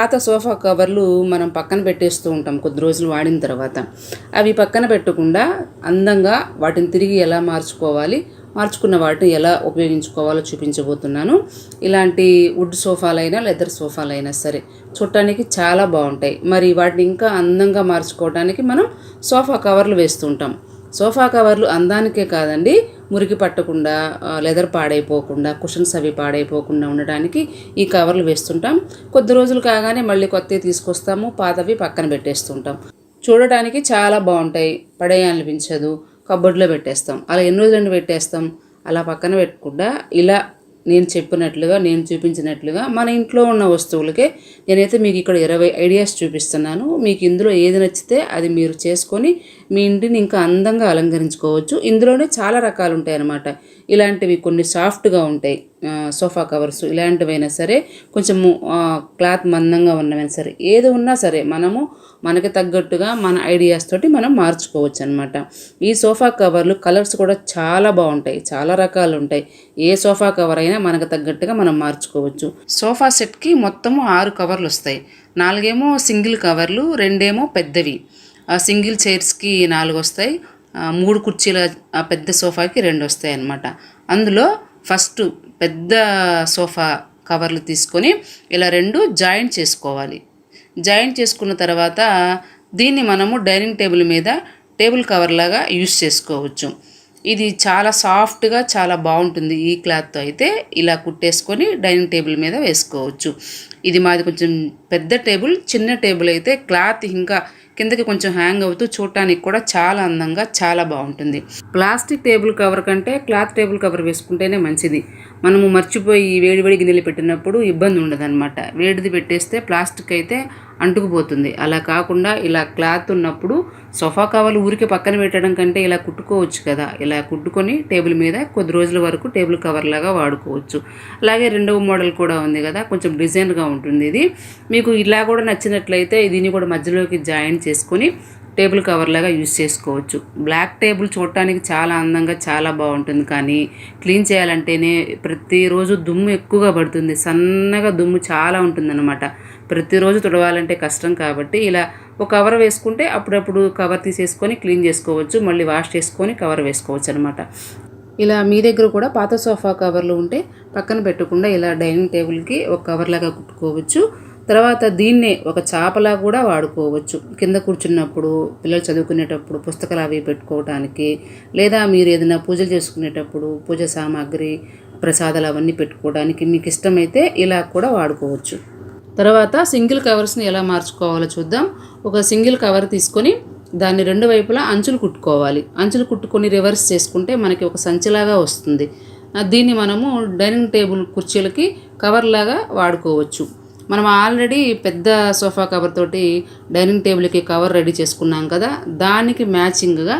పాత సోఫా కవర్లు మనం పక్కన పెట్టేస్తూ ఉంటాం కొద్ది రోజులు వాడిన తర్వాత. అవి పక్కన పెట్టకుండా అందంగా వాటిని తిరిగి ఎలా మార్చుకోవాలి మార్చుకున్న వాటిని ఎలా ఉపయోగించుకోవాలో చూపించబోతున్నాను. ఇలాంటి వుడ్ సోఫాలైనా లెదర్ సోఫాలైనా సరే చూడటానికి చాలా బాగుంటాయి. మరి వాటిని ఇంకా అందంగా మార్చుకోవడానికి మనం సోఫా కవర్లు వేస్తుంటాం సోఫా కవర్లు అందానికే కాదండి మురికి పట్టకుండా లెదర్ పాడైపోకుండా కుషన్స్ అవి పాడైపోకుండా ఉండడానికి ఈ కవర్లు వేస్తుంటాం. కొద్ది రోజులు కాగానే మళ్ళీ కొత్తవి తీసుకొస్తాము పాతవి పక్కన పెట్టేస్తుంటాం. చూడటానికి చాలా బాగుంటాయి పడేయాలనిపించదు కబోర్డ్లో పెట్టేస్తాం. అలా ఎన్ని రోజులను పెట్టేస్తాం అలా పక్కన పెట్టకుండా ఇలా నేను చెప్పినట్లుగా నేను చూపించినట్లుగా మన ఇంట్లో ఉన్న వస్తువులకే నేనైతే మీకు ఇక్కడ ఇరవై ఐడియాస్ చూపిస్తున్నాను. మీకు ఇందులో ఏది నచ్చితే అది మీరు చేసుకొని మీ ఇంటిని ఇంకా అందంగా అలంకరించుకోవచ్చు. ఇందులోనే చాలా రకాలు ఉంటాయి అన్నమాట ఇలాంటివి కొన్ని సాఫ్ట్గా ఉంటాయి. సోఫా కవర్స్ ఇలాంటివైనా సరే కొంచెము క్లాత్ మందంగా ఉన్నవైనా సరే ఏది ఉన్నా సరే మనము మనకి తగ్గట్టుగా మన ఐడియాస్ తోటి మనం మార్చుకోవచ్చు అనమాట ఈ సోఫా కవర్లు కలర్స్ కూడా చాలా బాగుంటాయి. చాలా రకాలు ఉంటాయి. ఏ సోఫా కవర్ అయినా మనకు తగ్గట్టుగా మనం మార్చుకోవచ్చు. సోఫా సెట్కి మొత్తము ఆరు కవర్లు వస్తాయి. నాలుగేమో సింగిల్ కవర్లు రెండేమో పెద్దవి. ఆ సింగిల్ చైర్స్కి నాలుగు వస్తాయి. మూడు కుర్చీల ఆ పెద్ద సోఫాకి రెండు వస్తాయి అన్నమాట అందులో ఫస్ట్ పెద్ద సోఫా కవర్లు తీసుకొని ఇలా రెండు జాయింట్ చేసుకోవాలి. జాయింట్ చేసుకున్న తర్వాత దీన్ని మనము డైనింగ్ టేబుల్ మీద టేబుల్ కవర్ లాగా యూస్ చేసుకోవచ్చు. ఇది చాలా సాఫ్ట్గా చాలా బాగుంటుంది ఈ క్లాత్తో అయితే ఇలా కుట్టేసుకొని డైనింగ్ టేబుల్ మీద వేసుకోవచ్చు. ఇది మాది కొంచెం పెద్ద టేబుల్ చిన్న టేబుల్ అయితే క్లాత్ ఇంకా కిందకి కొంచెం హ్యాంగ్ అవుతూ చూడటానికి కూడా చాలా అందంగా చాలా బాగుంటుంది. ప్లాస్టిక్ టేబుల్ కవర్ కంటే క్లాత్ టేబుల్ కవర్ వేసుకుంటేనే మంచిది. మనము మర్చిపోయి వేడి వేడి గిన్నెలు పెట్టినప్పుడు ఇబ్బంది ఉండదన్నమాట. వేడిది పెట్టేస్తే ప్లాస్టిక్ అయితే అంటుకుపోతుంది. అలా కాకుండా ఇలా క్లాత్ ఉన్నప్పుడు సోఫా కవర్లు ఊరికే పక్కన పెట్టడం కంటే ఇలా కుట్టుకోవచ్చు కదా. ఇలా కుట్టుకొని టేబుల్ మీద కొద్ది రోజుల వరకు టేబుల్ కవర్ లాగా వాడుకోవచ్చు. అలాగే రెండవ మోడల్ కూడా ఉంది కదా. కొంచెం డిజైన్గా ఉంటుంది ఇది. మీకు ఇలా కూడా నచ్చినట్లయితే దీన్ని కూడా మధ్యలోకి జాయిన్ చేసుకొని టేబుల్ కవర్ లాగా యూజ్ చేసుకోవచ్చు. బ్లాక్ టేబుల్ చూడటానికి చాలా అందంగా చాలా బాగుంటుంది. కానీ క్లీన్ చేయాలంటేనే ప్రతిరోజు దుమ్ము ఎక్కువగా పడుతుంది. సన్నగా దుమ్ము చాలా ఉంటుందన్నమాట. ప్రతిరోజు తుడవాలంటే కష్టం కాబట్టి ఇలా ఒక కవర్ వేసుకుంటే అప్పుడప్పుడు కవర్ తీసేసుకొని క్లీన్ చేసుకోవచ్చు. మళ్ళీ వాష్ చేసుకొని కవర్ వేసుకోవచ్చు అనమాట ఇలా మీ దగ్గర కూడా పాత సోఫా కవర్లు ఉంటే పక్కన పెట్టకుండా ఇలా డైనింగ్ టేబుల్కి ఒక కవర్ లాగా కుట్టుకోవచ్చు. తర్వాత దీన్నే ఒక చాపలా కూడా వాడుకోవచ్చు. కింద కూర్చున్నప్పుడు పిల్లలు చదువుకునేటప్పుడు పుస్తకాలు అవి పెట్టుకోవడానికి లేదా మీరు ఏదైనా పూజలు చేసుకునేటప్పుడు పూజ సామాగ్రి ప్రసాదాలు అవన్నీ పెట్టుకోవడానికి మీకు ఇష్టమైతే ఇలా కూడా వాడుకోవచ్చు. తర్వాత సింగిల్ కవర్స్ని ఎలా మార్చుకోవాలో చూద్దాం. ఒక సింగిల్ కవర్ తీసుకొని దాన్ని రెండు వైపులా అంచులు కుట్టుకోవాలి. అంచులు కుట్టుకొని రివర్స్ చేసుకుంటే మనకి ఒక సంచిలాగా వస్తుంది. ఆ, దీన్ని మనము డైనింగ్ టేబుల్ కుర్చీలకి కవర్లాగా వాడుకోవచ్చు. మనం ఆల్రెడీ పెద్ద సోఫా కవర్ తోటి డైనింగ్ టేబుల్కి కవర్ రెడీ చేసుకున్నాం కదా దానికి మ్యాచింగ్గా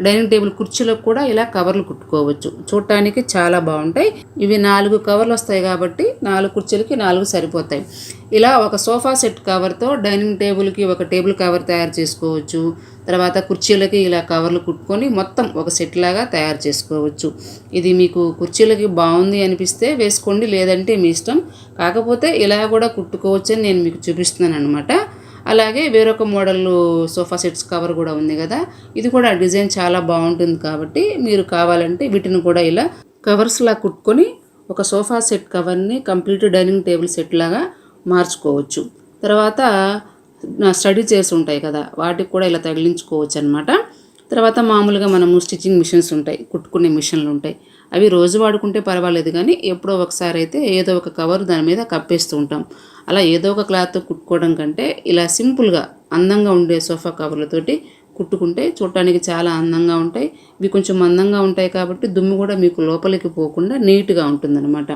డైనింగ్ టేబుల్ కుర్చీలకు కూడా ఇలా కవర్లు కుట్టుకోవచ్చు. చూడటానికి చాలా బాగుంటాయి. ఇవి నాలుగు కవర్లు వస్తాయి కాబట్టి నాలుగు కుర్చీలకి నాలుగు సరిపోతాయి. ఇలా ఒక సోఫా సెట్ కవర్తో డైనింగ్ టేబుల్కి ఒక టేబుల్ కవర్ తయారు చేసుకోవచ్చు. తర్వాత కుర్చీలకి ఇలా కవర్లు కుట్టుకొని మొత్తం ఒక సెట్ లాగా తయారు చేసుకోవచ్చు. ఇది మీకు కుర్చీలకి బాగుంది అనిపిస్తే వేసుకోండి లేదంటే మీ ఇష్టం. కాకపోతే ఇలా కూడా కుట్టుకోవచ్చు అని నేను మీకు చూపిస్తున్నాను అనమాట అలాగే వేరొక మోడల్ సోఫా సెట్స్ కవర్ కూడా ఉంది కదా. ఇది కూడా డిజైన్ చాలా బాగుంటుంది కాబట్టి మీరు కావాలంటే వీటిని కూడా ఇలా కవర్స్లా కుట్టుకొని ఒక సోఫా సెట్ కవర్ని కంప్లీట్ డైనింగ్ టేబుల్ సెట్ లాగా మార్చుకోవచ్చు. తర్వాత నా స్టడీ చైర్స్ ఉంటాయి కదా వాటికి కూడా ఇలా తగిలించుకోవచ్చు అనమాట తర్వాత మామూలుగా మనము స్టిచ్చింగ్ మిషన్స్ ఉంటాయి కుట్టుకునే మిషన్లు ఉంటాయి. అవి రోజు వాడుకుంటే పర్వాలేదు కానీ ఎప్పుడో ఒకసారి అయితే ఏదో ఒక కవర్ దాని మీద కప్పేస్తూ ఉంటాం. అలా ఏదో ఒక క్లాత్ కుట్టుకోవడం కంటే ఇలా సింపుల్గా అందంగా ఉండే సోఫా కవర్లతోటి కుట్టుకుంటే చూడటానికి చాలా అందంగా ఉంటాయి. ఇవి కొంచెం మందంగా ఉంటాయి కాబట్టి దుమ్ము కూడా మీకు లోపలికి పోకుండా నీట్గా ఉంటుందన్నమాట.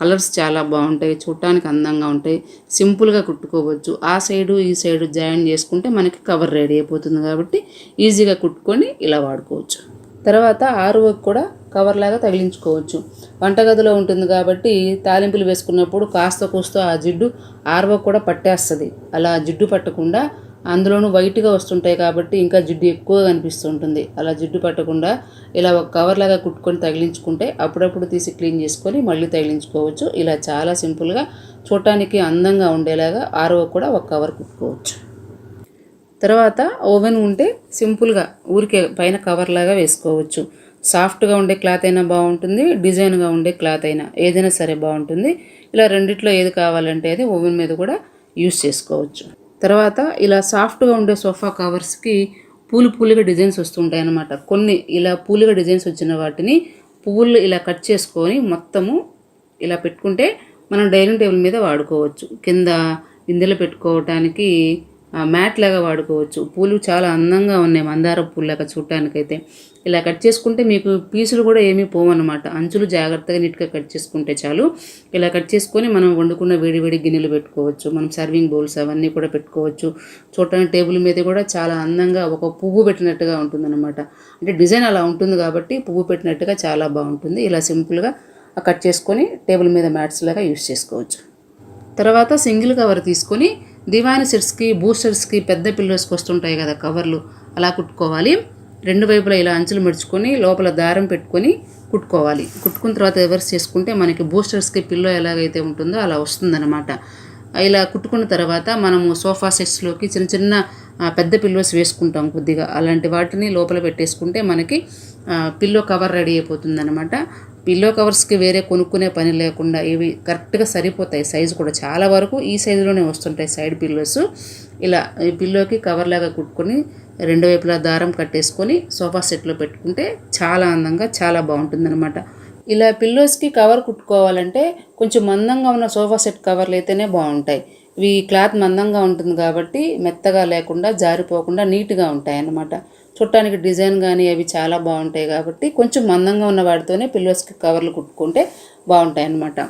కలర్స్ చాలా బాగుంటాయి చూడటానికి అందంగా ఉంటాయి. సింపుల్గా కుట్టుకోవచ్చు. ఆ సైడు ఈ సైడు జాయిన్ చేసుకుంటే మనకి కవర్ రెడీ అయిపోతుంది కాబట్టి ఈజీగా కుట్టుకొని ఇలా వాడుకోవచ్చు. తర్వాత ఆరువకు కూడా కవర్ లాగా తగిలించుకోవచ్చు. వంటగదిలో ఉంటుంది కాబట్టి తాలింపులు వేసుకున్నప్పుడు కాస్త కూస్తో ఆ జిడ్డు ఆర్వ కూడా పట్టేస్తుంది. అలా జిడ్డు పట్టకుండా అందులోనూ వైట్గా వస్తుంటాయి కాబట్టి ఇంకా జిడ్డు ఎక్కువగా కనిపిస్తుంటుంది అలా జిడ్డు పట్టకుండా ఇలా ఒక కవర్ లాగా కుట్టుకొని తగిలించుకుంటే అప్పుడప్పుడు తీసి క్లీన్ చేసుకొని మళ్ళీ తగిలించుకోవచ్చు. ఇలా చాలా సింపుల్గా చూడటానికి అందంగా ఉండేలాగా ఆరో కూడా ఒక కవర్ కుట్టుకోవచ్చు. తర్వాత ఓవెన్ ఉంటే సింపుల్గా ఊరికే పైన కవర్ లాగా వేసుకోవచ్చు. సాఫ్ట్గా ఉండే క్లాత్ అయినా బాగుంటుంది డిజైన్గా ఉండే క్లాత్ అయినా ఏదైనా సరే బాగుంటుంది. ఇలా రెండిట్లో ఏది కావాలంటే అది ఓవెన్ మీద కూడా యూస్ చేసుకోవచ్చు. తర్వాత ఇలా సాఫ్ట్గా ఉండే సోఫా కవర్స్కి పూలు పూలుగా డిజైన్స్ వస్తుంటాయి అన్నమాట కొన్ని ఇలా పూలుగా డిజైన్స్ వచ్చిన వాటిని పువ్వులు ఇలా కట్ చేసుకొని మొత్తము ఇలా పెట్టుకుంటే మనం డైనింగ్ టేబుల్ మీద వాడుకోవచ్చు. కింద ఇందులో పెట్టుకోవటానికి మ్యాట్ లాగా వాడుకోవచ్చు. పూలు చాలా అందంగా ఉన్నాయి మందార పూలాగా చూడటానికైతే. ఇలా కట్ చేసుకుంటే మీకు పీసులు కూడా ఏమీ పోవన్నమాట. అంచులు జాగ్రత్తగా నీట్గా కట్ చేసుకుంటే చాలు. ఇలా కట్ చేసుకొని మనం వండుకున్న వేడివేడి గిన్నెలు పెట్టుకోవచ్చు. మనం సర్వింగ్ బౌల్స్ అవన్నీ కూడా పెట్టుకోవచ్చు. చూడటానికి టేబుల్ మీద కూడా చాలా అందంగా ఒక పువ్వు పెట్టినట్టుగా ఉంటుందన్నమాట. అంటే డిజైన్ అలా ఉంటుంది కాబట్టి పువ్వు పెట్టినట్టుగా చాలా బాగుంటుంది. ఇలా సింపుల్గా కట్ చేసుకొని టేబుల్ మీద మ్యాట్స్ లాగా యూస్ చేసుకోవచ్చు. తర్వాత సింగిల్ కవర్ తీసుకొని దివాని సెట్స్కి బూస్టర్స్కి పెద్ద పిల్లోస్కి వస్తుంటాయి కదా కవర్లు. అలా కుట్టుకోవాలి. రెండు వైపులా ఇలా అంచులు మెడుచుకొని లోపల దారం పెట్టుకొని కుట్టుకోవాలి. కుట్టుకున్న తర్వాత రివర్స్ చేసుకుంటే మనకి బూస్టర్స్కి పిల్లో ఎలాగైతే ఉంటుందో అలా వస్తుందన్నమాట. ఇలా కుట్టుకున్న తర్వాత మనము సోఫా సెట్స్లోకి చిన్న చిన్న పెద్ద పిల్లోస్ వేసుకుంటాం కొద్దిగా. అలాంటి వాటిని లోపల పెట్టేసుకుంటే మనకి పిల్లో కవర్ రెడీ అయిపోతుంది అనమాట పిల్లో కవర్స్కి వేరే కొనుక్కునే పని లేకుండా ఇవి కరెక్ట్గా సరిపోతాయి సైజు కూడా. చాలా వరకు ఈ సైజులోనే వస్తుంటాయి సైడ్ పిల్లోస్. ఇలా ఈ పిల్లోకి కవర్ లాగా కుట్టుకొని రెండు వైపులా దారం కట్టేసుకొని సోఫా సెట్లో పెట్టుకుంటే చాలా అందంగా చాలా బాగుంటుందన్నమాట. ఇలా పిల్లోస్కి కవర్ కుట్టుకోవాలంటే కొంచెం మందంగా ఉన్న సోఫా సెట్ కవర్లు అయితేనే బాగుంటాయి. ఇవి క్లాత్ మందంగా ఉంటుంది కాబట్టి మెత్తగా లేకుండా జారిపోకుండా నీట్గా ఉంటాయి అన్నమాట చుట్టానికి డిజైన్ కానీ అవి చాలా బాగుంటాయి కాబట్టి కొంచెం మందంగా ఉన్న వాటితోనే పిల్లోస్కి కవర్లు కుట్టుకుంటే బాగుంటాయి అన్నమాట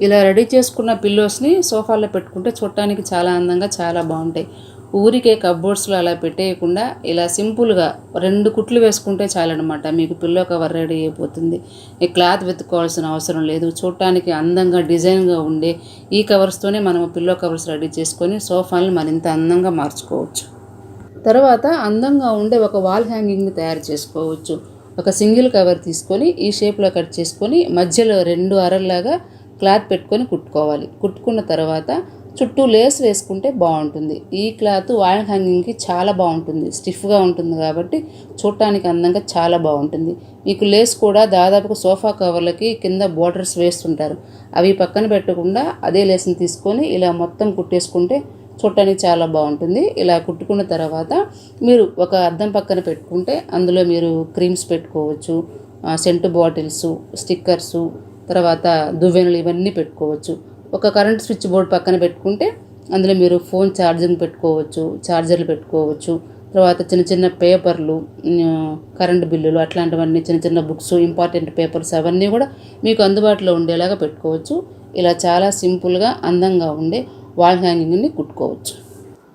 ఇలా రెడీ చేసుకున్న పిల్లోస్ని సోఫాలో పెట్టుకుంటే చూడటానికి చాలా అందంగా చాలా బాగుంటాయి. ఊరికే కబ్బోర్డ్స్లో అలా పెట్టేయకుండా ఇలా సింపుల్గా రెండు కుట్లు వేసుకుంటే చాలన్నమాట. మీకు పిల్లో కవర్ రెడీ అయిపోతుంది. ఈ క్లాత్ వెతుక్కోవాల్సిన అవసరం లేదు. చూడటానికి అందంగా డిజైన్గా ఉండే ఈ కవర్స్తోనే మనం పిల్లో కవర్స్ రెడీ చేసుకొని సోఫాని మరింత అందంగా మార్చుకోవచ్చు. తర్వాత అందంగా ఉండే ఒక వాల్ హ్యాంగింగ్ని తయారు చేసుకోవచ్చు. ఒక సింగిల్ కవర్ తీసుకొని ఈ షేప్లో కట్ చేసుకొని మధ్యలో రెండు అరల్లాగా క్లాత్ పెట్టుకొని కుట్టుకోవాలి. కుట్టుకున్న తర్వాత చుట్టూ లేస్ వేసుకుంటే బాగుంటుంది. ఈ క్లాత్ వాయిన్ హ్యాంగింగ్కి చాలా బాగుంటుంది. స్టిఫ్గా ఉంటుంది కాబట్టి చూడటానికి అందంగా చాలా బాగుంటుంది. మీకు లేస్ కూడా దాదాపుగా సోఫా కవర్లకి కింద బోర్డర్స్ వేస్తుంటారు. అవి పక్కన పెట్టకుండా అదే లేస్ని తీసుకొని ఇలా మొత్తం కుట్టేసుకుంటే చూడటానికి చాలా బాగుంటుంది. ఇలా కుట్టుకున్న తర్వాత మీరు ఒక అద్దం పక్కన పెట్టుకుంటే అందులో మీరు క్రీమ్స్ పెట్టుకోవచ్చు సెంటు బాటిల్స్ స్టిక్కర్సు తర్వాత దువ్వెనలు ఇవన్నీ పెట్టుకోవచ్చు. ఒక కరెంట్ స్విచ్ బోర్డ్ పక్కన పెట్టుకుంటే అందులో మీరు ఫోన్ ఛార్జింగ్ పెట్టుకోవచ్చు ఛార్జర్లు పెట్టుకోవచ్చు. తర్వాత చిన్న చిన్న పేపర్లు కరెంట్ బిల్లులు అట్లాంటివన్నీ చిన్న చిన్న బుక్స్ ఇంపార్టెంట్ పేపర్స్ అవన్నీ కూడా మీకు అందుబాటులో ఉండేలాగా పెట్టుకోవచ్చు. ఇలా చాలా సింపుల్గా అందంగా ఉండే వాల్ హ్యాంగింగ్ని కుట్టుకోవచ్చు.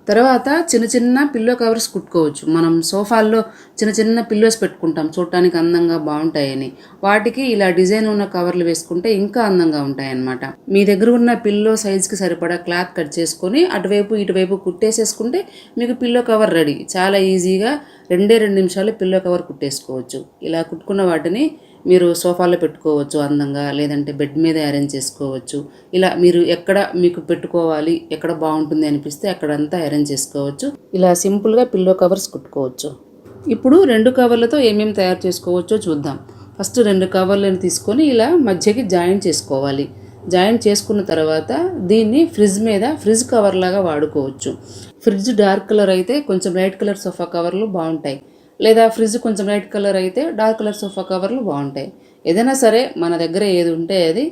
తర్వాత చిన్న చిన్న పిల్లో కవర్స్ కుట్టుకోవచ్చు. మనం సోఫాల్లో చిన్న చిన్న పిల్లోస్ పెట్టుకుంటాం. చూడటానికి అందంగా బాగుంటాయని. వాటికి ఇలా డిజైన్ ఉన్న కవర్లు వేసుకుంటే ఇంకా అందంగా ఉంటాయన్నమాట. మీ దగ్గర ఉన్న పిల్లో సైజ్కి సరిపడా క్లాత్ కట్ చేసుకొని అటువైపు ఇటువైపు కుట్టేసేసుకుంటే మీకు పిల్లో కవర్ రెడీ చాలా ఈజీగా రెండే రెండు నిమిషాలు పిల్లో కవర్ కుట్టేసుకోవచ్చు. ఇలా కుట్టుకున్న వాటిని మీరు సోఫాలో పెట్టుకోవచ్చు అందంగా లేదంటే బెడ్ మీద అరేంజ్ చేసుకోవచ్చు. ఇలా మీరు ఎక్కడ మీకు పెట్టుకోవాలి ఎక్కడ బాగుంటుంది అనిపిస్తే అక్కడంతా అరేంజ్ చేసుకోవచ్చు. ఇలా సింపుల్గా పిల్లో కవర్స్ కుట్టుకోవచ్చు. ఇప్పుడు రెండు కవర్లతో ఏమేమి తయారు చేసుకోవచ్చో చూద్దాం. ఫస్ట్ రెండు కవర్లను తీసుకొని ఇలా మధ్యకి జాయిన్ చేసుకోవాలి. జాయిన్ చేసుకున్న తర్వాత దీన్ని ఫ్రిడ్జ్ మీద ఫ్రిడ్జ్ కవర్ లాగా వాడుకోవచ్చు. ఫ్రిడ్జ్ డార్క్ కలర్ అయితే కొంచెం లైట్ కలర్ సోఫా కవర్లు బాగుంటాయి. లేదా ఫ్రిడ్జ్ కొంచెం లైట్ కలర్ అయితే డార్క్ కలర్ సోఫా కవర్లు బాగుంటాయి. ఏదైనా సరే మన దగ్గర ఏది ఉంటే అది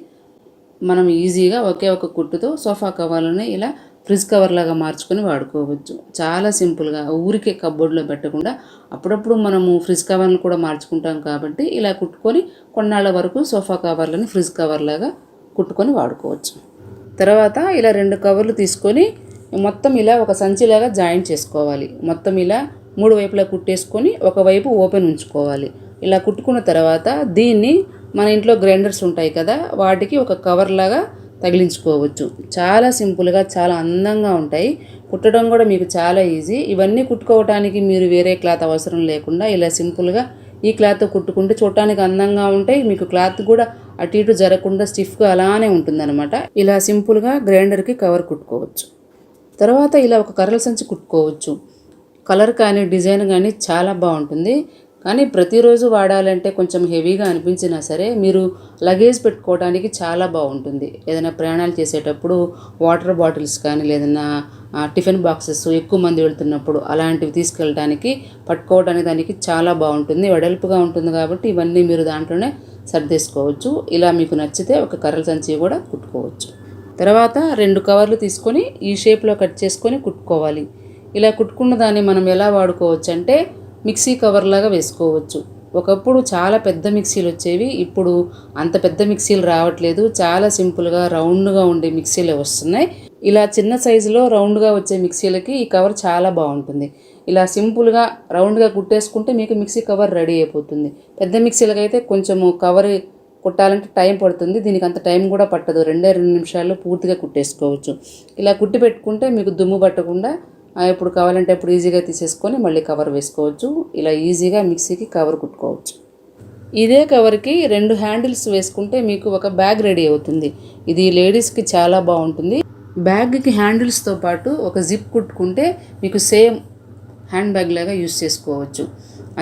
మనం ఈజీగా ఒకే ఒక కుట్టుతో సోఫా కవర్లని ఇలా ఫ్రిడ్జ్ కవర్ లాగా మార్చుకొని వాడుకోవచ్చు. చాలా సింపుల్గా ఊరికే కబ్బోర్డ్లో పెట్టకుండా అప్పుడప్పుడు మనము ఫ్రిడ్జ్ కవర్లు కూడా మార్చుకుంటాం కాబట్టి ఇలా కుట్టుకొని కొన్నాళ్ళ వరకు సోఫా కవర్లని ఫ్రిడ్జ్ కవర్ లాగా కుట్టుకొని వాడుకోవచ్చు. తర్వాత ఇలా రెండు కవర్లు తీసుకొని మొత్తం ఇలా ఒక సంచిలాగా జాయింట్ చేసుకోవాలి. మొత్తం ఇలా మూడు వైపులా కుట్టేసుకొని ఒకవైపు ఓపెన్ ఉంచుకోవాలి. ఇలా కుట్టుకున్న తర్వాత దీన్ని మన ఇంట్లో గ్రైండర్స్ ఉంటాయి కదా వాటికి ఒక కవర్ లాగా తగిలించుకోవచ్చు. చాలా సింపుల్గా చాలా అందంగా ఉంటాయి. కుట్టడం కూడా మీకు చాలా ఈజీ. ఇవన్నీ కుట్టుకోవటానికి మీరు వేరే క్లాత్ అవసరం లేకుండా ఇలా సింపుల్గా ఈ క్లాత్ కుట్టుకుంటే చూడటానికి అందంగా ఉంటాయి. మీకు క్లాత్ కూడా అటు ఇటు జరగకుండా స్టిఫ్గా అలానే ఉంటుందన్నమాట. ఇలా సింపుల్గా గ్రైండర్కి కవర్ కుట్టుకోవచ్చు. తర్వాత ఇలా ఒక కర్రల సంచి కుట్టుకోవచ్చు. కలర్ కానీ డిజైన్ కానీ చాలా బాగుంటుంది. కానీ ప్రతిరోజు వాడాలంటే కొంచెం హెవీగా అనిపించినా సరే మీరు లగేజ్ పెట్టుకోవడానికి చాలా బాగుంటుంది. ఏదైనా ప్రయాణాలు చేసేటప్పుడు వాటర్ బాటిల్స్ కానీ లేదన్నా టిఫిన్ బాక్సెస్ ఎక్కువ మంది వెళ్తున్నప్పుడు అలాంటివి తీసుకెళ్ళడానికి పట్టుకోవడానికి దానికి చాలా బాగుంటుంది. వెడల్పుగా ఉంటుంది కాబట్టి ఇవన్నీ మీరు దాంట్లోనే సర్దేసుకోవచ్చు. ఇలా మీకు నచ్చితే ఒక కర్రల సంచి కూడా కుట్టుకోవచ్చు. తర్వాత రెండు కవర్లు తీసుకొని ఈ షేప్లో కట్ చేసుకొని కుట్టుకోవాలి. ఇలా కుట్టుకున్న దాన్ని మనం ఎలా వాడుకోవచ్చు అంటే మిక్సీ కవర్ లాగా వేసుకోవచ్చు. ఒకప్పుడు చాలా పెద్ద మిక్సీలు వచ్చేవి ఇప్పుడు అంత పెద్ద మిక్సీలు రావట్లేదు. చాలా సింపుల్గా రౌండ్గా ఉండే మిక్సీలే వస్తున్నాయి. ఇలా చిన్న సైజులో రౌండ్గా వచ్చే మిక్సీలకి ఈ కవర్ చాలా బాగుంటుంది. ఇలా సింపుల్గా రౌండ్గా కుట్టేసుకుంటే మీకు మిక్సీ కవర్ రెడీ అయిపోతుంది. పెద్ద మిక్సీలకైతే కొంచెము కవర్ కుట్టాలంటే టైం పడుతుంది. దీనికి అంత టైం కూడా పట్టదు. రెండే రెండు నిమిషాల్లో పూర్తిగా కుట్టేసుకోవచ్చు. ఇలా కుట్టి పెట్టుకుంటే మీకు దుమ్ము పట్టకుండా ఇప్పుడు కావాలంటే అప్పుడు ఈజీగా తీసేసుకొని మళ్ళీ కవర్ వేసుకోవచ్చు. ఇలా ఈజీగా మిక్సీకి కవర్ కుట్టుకోవచ్చు. ఇదే కవర్కి రెండు హ్యాండిల్స్ వేసుకుంటే మీకు ఒక బ్యాగ్ రెడీ అవుతుంది. ఇది లేడీస్కి చాలా బాగుంటుంది. బ్యాగ్కి హ్యాండిల్స్తో పాటు ఒక జిప్ కుట్టుకుంటే మీకు సేమ్ హ్యాండ్ బ్యాగ్ లాగా యూస్ చేసుకోవచ్చు.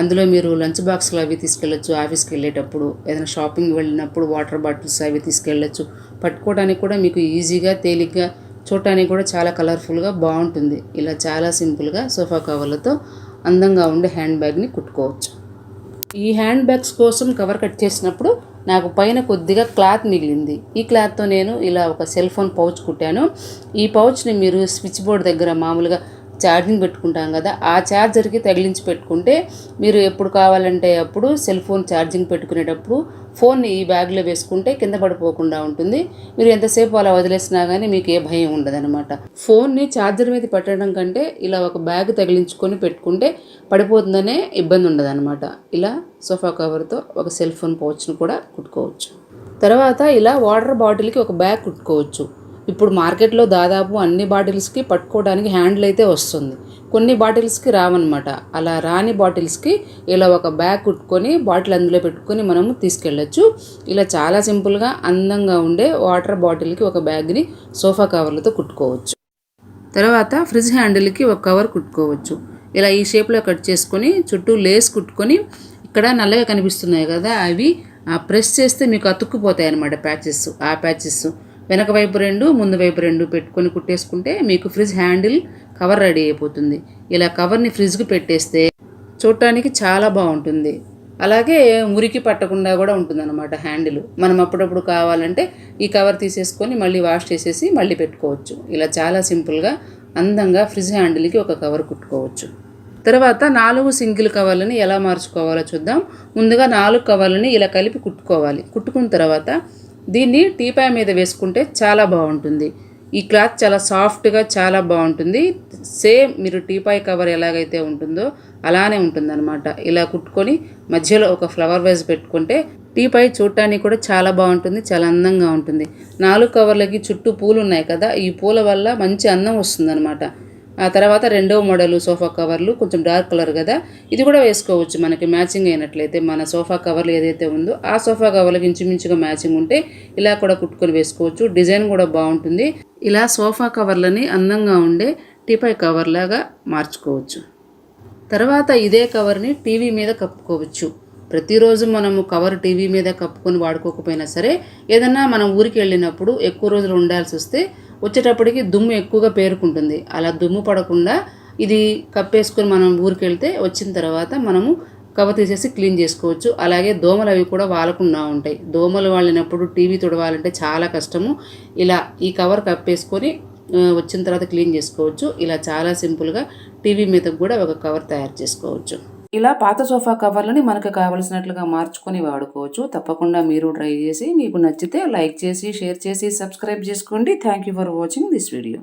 అందులో మీరు లంచ్ బాక్స్లు అవి తీసుకెళ్ళచ్చు. ఆఫీస్కి వెళ్ళేటప్పుడు ఏదైనా షాపింగ్ వెళ్ళినప్పుడు వాటర్ బాటిల్స్ అవి తీసుకెళ్ళచ్చు. పట్టుకోవడానికి కూడా మీకు ఈజీగా తేలిగ్గా చూడటానికి కూడా చాలా కలర్ఫుల్గా బాగుంటుంది. ఇలా చాలా సింపుల్గా సోఫా కవర్లతో అందంగా ఉండే హ్యాండ్ బ్యాగ్ని కుట్టుకోవచ్చు. ఈ హ్యాండ్ బ్యాగ్స్ కోసం కవర్ కట్ చేసినప్పుడు నాకు పైన కొద్దిగా క్లాత్ మిగిలింది. ఈ క్లాత్తో నేను ఇలా ఒక సెల్ ఫోన్ పౌచ్ కుట్టాను. ఈ పౌచ్ని మీరు స్విచ్ బోర్డ్ దగ్గర మామూలుగా ఛార్జింగ్ పెట్టుకుంటాం కదా ఆ ఛార్జర్కి తగిలించి పెట్టుకుంటే మీరు ఎప్పుడు కావాలంటే అప్పుడు సెల్ ఫోన్ ఛార్జింగ్ పెట్టుకునేటప్పుడు ఫోన్ని ఈ బ్యాగ్లో వేసుకుంటే కింద పడిపోకుండా ఉంటుంది. మీరు ఎంతసేపు అలా వదిలేసినా కానీ మీకు ఏ భయం ఉండదనమాట ఫోన్ని ఛార్జర్ మీద పెట్టడం కంటే ఇలా ఒక బ్యాగ్ తగిలించుకొని పెట్టుకుంటే పడిపోతుందనే ఇబ్బంది ఉండదనమాట ఇలా సోఫా కవర్తో ఒక సెల్ ఫోన్ పౌచ్ను కూడా కుట్టుకోవచ్చు. తర్వాత ఇలా వాటర్ బాటిల్కి ఒక బ్యాగ్ కుట్టుకోవచ్చు. ఇప్పుడు మార్కెట్లో దాదాపు అన్ని బాటిల్స్కి పట్టుకోవడానికి హ్యాండిల్ అయితే వస్తుంది. కొన్ని బాటిల్స్కి రావన్నమాట. అలా రాని బాటిల్స్కి ఇలా ఒక బ్యాగ్ కుట్టుకొని బాటిల్ అందులో పెట్టుకొని మనము తీసుకెళ్ళచ్చు. ఇలా చాలా సింపుల్గా అందంగా ఉండే వాటర్ బాటిల్కి ఒక బ్యాగ్ని సోఫా కవర్లతో కుట్టుకోవచ్చు. తర్వాత ఫ్రిడ్జ్ హ్యాండిల్కి ఒక కవర్ కుట్టుకోవచ్చు. ఇలా ఈ షేప్లో కట్ చేసుకొని చుట్టూ లేస్ కుట్టుకొని ఇక్కడ నల్లగా కనిపిస్తున్నాయి కదా అవి ఆ ప్రెస్ చేస్తే మీకు అతుక్కుపోతాయి అన్నమాట ప్యాచెస్. ఆ ప్యాచెస్. వెనక వైపు రెండు ముందు వైపు రెండు పెట్టుకొని కుట్టేసుకుంటే మీకు ఫ్రిడ్జ్ హ్యాండిల్ కవర్ రెడీ అయిపోతుంది. ఇలా కవర్ని ఫ్రిడ్జ్కి పెట్టేస్తే చూడటానికి చాలా బాగుంటుంది. అలాగే మురికి పట్టకుండా కూడా ఉంటుందన్నమాట హ్యాండిల్. మనం అప్పుడప్పుడు కావాలంటే ఈ కవర్ తీసేసుకొని మళ్ళీ వాష్ చేసేసి మళ్ళీ పెట్టుకోవచ్చు. ఇలా చాలా సింపుల్గా అందంగా ఫ్రిడ్జ్ హ్యాండిల్కి ఒక కవర్ కుట్టుకోవచ్చు. తర్వాత నాలుగు సింగిల్ కవర్లని ఎలా మార్చుకోవాలో చూద్దాం. ముందుగా నాలుగు కవర్లని ఇలా కలిపి కుట్టుకోవాలి. కుట్టుకున్న తర్వాత దీన్ని టీపాయ్ మీద వేసుకుంటే చాలా బాగుంటుంది. ఈ క్లాత్ చాలా సాఫ్ట్గా చాలా బాగుంటుంది. సేమ్ మీరు టీపాయ్ కవర్ ఎలాగైతే ఉంటుందో అలానే ఉంటుందన్నమాట. ఇలా కుట్టుకొని మధ్యలో ఒక ఫ్లవర్ వైజ్ పెట్టుకుంటే టీపాయ్ చూడటానికి కూడా చాలా బాగుంటుంది చాలా అందంగా ఉంటుంది. నాలుగు కవర్లకి చుట్టూ పూలు ఉన్నాయి కదా ఈ పూల వల్ల మంచి అందం వస్తుందన్నమాట. ఆ తర్వాత రెండవ మోడల్ సోఫా కవర్లు కొంచెం డార్క్ కలర్ కదా. ఇది కూడా వేసుకోవచ్చు మనకి మ్యాచింగ్ అయినట్లయితే మన సోఫా కవర్లు ఏదైతే ఉందో ఆ సోఫా కవర్లకు ఇంచుమించుగా మ్యాచింగ్ ఉంటే ఇలా కూడా కుట్టుకొని వేసుకోవచ్చు. డిజైన్ కూడా బాగుంటుంది. ఇలా సోఫా కవర్లని అందంగా ఉండే టీపై కవర్ లాగా మార్చుకోవచ్చు. తర్వాత ఇదే కవర్ని టీవీ మీద కప్పుకోవచ్చు. ప్రతిరోజు మనము కవర్ టీవీ మీద కప్పుకొని వాడుకోకపోయినా సరే ఏదన్నా మనం ఊరికి వెళ్ళినప్పుడు ఎక్కువ రోజులు ఉండాల్సి వస్తే వచ్చేటప్పటికి దుమ్ము ఎక్కువగా పేరుకుంటుంది. అలా దుమ్ము పడకుండా ఇది కప్పేసుకొని మనం ఊరికి వెళ్తే వచ్చిన తర్వాత మనము కవర్ తీసేసి క్లీన్ చేసుకోవచ్చు. అలాగే దోమలు అవి కూడా వాలకుండా ఉంటాయి. దోమలు వాలినప్పుడు టీవీ తుడవాలంటే చాలా కష్టము. ఇలా ఈ కవర్ కప్పేసుకొని వచ్చిన తర్వాత క్లీన్ చేసుకోవచ్చు. ఇలా చాలా సింపుల్గా టీవీ మీద కూడా ఒక కవర్ తయారు చేసుకోవచ్చు. ఇలా పాత సోఫా కవర్లని మనకు కావలసినట్లుగా మార్చుకొని వాడుకోవచ్చు. తప్పకుండా మీరు ట్రై చేసి మీకు నచ్చితే లైక్ చేసి షేర్ చేసి సబ్స్క్రైబ్ చేసుకోండి. Thank you for watching this video